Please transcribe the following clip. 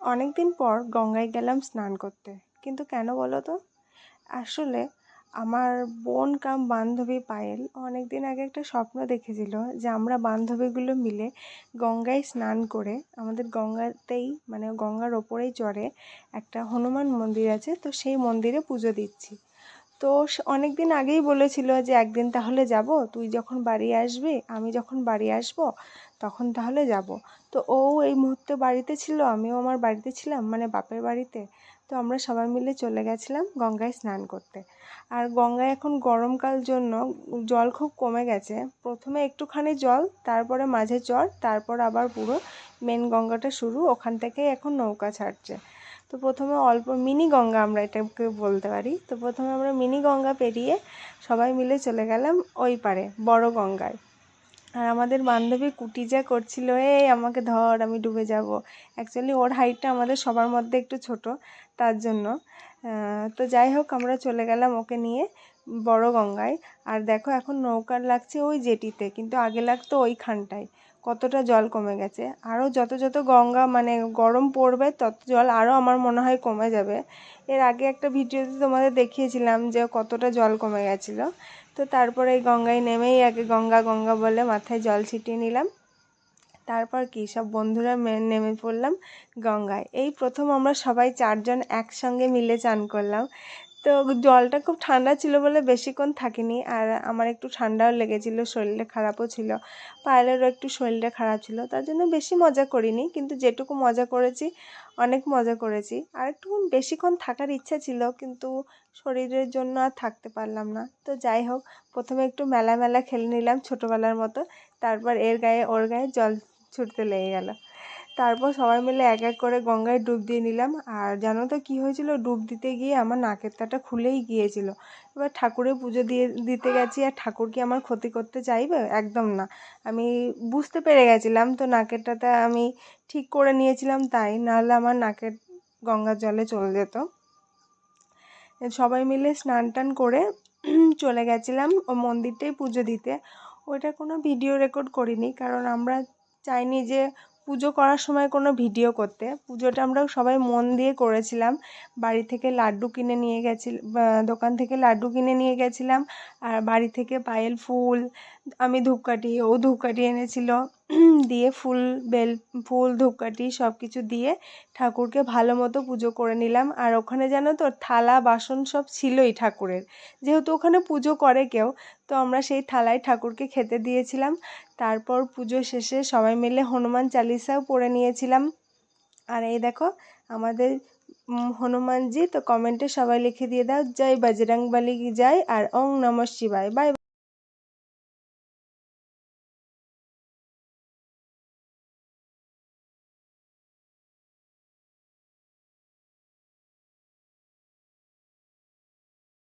অনেক দিন পর গঙ্গায় গেলাম স্নান করতে। কিন্তু কেন বলো তো? আসলে আমার বোন কাম বান্ধবী পায়েল অনেক দিন আগে একটা স্বপ্ন দেখেছিল যে আমরা বান্ধবীগুলো মিলে গঙ্গায় স্নান করে আমাদের গঙ্গাতেই মানে গঙ্গার ওপরেই চড়ে একটা হনুমান মন্দির আছে, তো সেই মন্দিরে পুজো দিচ্ছি। তো অনেক দিন আগেই বলেছিল যে, একদিন তাহলে যাব। তুই যখন বাড়ি আসবি, আমি যখন বাড়ি আসব, তখন তাহলে যাব। তো ও এই মুহূর্তে বাড়িতে ছিল, আমিও আমার বাড়িতে ছিলাম মানে বাপের বাড়িতে। তো আমরা সবাই মিলে চলে গেছিলাম গঙ্গায় স্নান করতে। আর গঙ্গায় এখন গরমকাল জন্য জল খুব কমে গেছে। প্রথমে একটুখানি জল, তারপরে মাঝে চর তারপর আবার পুরো মেন গঙ্গাটা শুরু। ওখান থেকেই এখন নৌকা ছাড়ছে। তো প্রথমে অল্প মিনি গঙ্গা আমরা এটাকে বলতে পারি। তো প্রথমে আমরা মিনি গঙ্গা পেরিয়ে সবাই মিলে চলে গেলাম ওই পারে, বড় গঙ্গায়। আর আমাদের বান্ধবী কুটি যা করছিল, এই আমাকে ধর, আমি ডুবে যাব। অ্যাকচুয়ালি ওর হাইটটা আমাদের সবার মধ্যে একটু ছোট, তার জন্য। তো যাই হোক, আমরা চলে গেলাম ওকে নিয়ে। বড় গঙ্গায়। আর দেখো এখন নৌকার লাগছে ওই জেটিতে, কিন্তু আগে লাগতো ওইখানটায়। কতটা জল কমে গেছে। আরও যত যত গঙ্গা মানে গরম পড়বে, তত জল আরও আমার মনে হয় কমে যাবে। এর আগে একটা ভিডিওতে তোমাদের দেখিয়েছিলাম যে কতটা জল কমে গেছিল। তো তারপরে এই গঙ্গায় নেমেই আগে গঙ্গা গঙ্গা বলে মাথায় জল ছিটিয়ে নিলাম। তারপর কি, সব বন্ধুরা নেমে পড়লাম গঙ্গায়। এই প্রথম আমরা সবাই চারজন একসঙ্গে মিলে চান করলাম। তো জলটা খুব ঠান্ডা ছিল বলে বেশিক্ষণ থাকিনি আর আমার একটু ঠান্ডাও লেগেছিলো, শরীরটা খারাপও ছিল, পায়েলেরও একটু শরীরটা খারাপ ছিল, তার জন্য বেশি মজা করিনি, কিন্তু যেটুকু মজা করেছি, অনেক মজা করেছি। আর একটু বেশিক্ষণ থাকার ইচ্ছা ছিল, কিন্তু শরীরের জন্য আর থাকতে পারলাম না। তো যাই হোক, প্রথমে একটু মেলা মেলা খেলে নিলাম ছোটোবেলার মতো, তারপর এর গায়ে, ওর গায়ে জল ছুটতে লেগে গেল। তারপর সবাই মিলে এক এক করে গঙ্গায় ডুব দিয়ে নিলাম। আর জানো তো কী হয়েছিল? ডুব দিতে গিয়ে আমার নাকের তাটা খুলেই গিয়েছিল। এবার ঠাকুরের পুজো দিয়ে দিতে গেছি আর ঠাকুর কি আমার ক্ষতি করতে চাইবে? একদম না। আমি বুঝতে পেরে গেছিলাম তো নাকের তাটা আমি ঠিক করে নিয়েছিলাম তাই, নাহলে আমার নাকের গঙ্গার জলে চলে যেত। সবাই মিলে স্নান টান করে চলে গেছিলাম ও মন্দিরটাই পুজো দিতে। ওইটা কোনো ভিডিও রেকর্ড করিনি, কারণ আমরা চাইনি যে পুজো করার সময় কোনো ভিডিও করতে। পুজোটা আমরা সবাই মন দিয়ে করেছিলাম। বাড়ি থেকে লাড্ডু কিনে নিয়ে গেছি দোকান থেকে লাড্ডু কিনে নিয়ে গেছিলাম। আর বাড়ি থেকে পায়েল ফুল আমি ধূপকাঠি, ও ধূপকাঠি এনেছিল। দিয়ে ফুল বেল, ফুল, ধূপকাঠি সব কিছু দিয়ে ঠাকুরকে ভালো মতো পুজো করে নিলাম। আর ওখানে জানো তো, থালা, বাসন সব ছিলই ঠাকুরের। যেহেতু ওখানে পুজো করে কেউ, তো আমরা সেই থালায় ঠাকুরকে খেতে দিয়েছিলাম। তারপর পুজো শেষে সবাই মিলে হনুমান চালিসাও পড়ে নিয়েছিলাম। আর এই দেখো, আমাদের হনুমানজি, তো কমেন্টে সবাই লিখে দিয়ে দাও, জয় বজরং বলি জয় আর ওং নম শিবায়। বাই।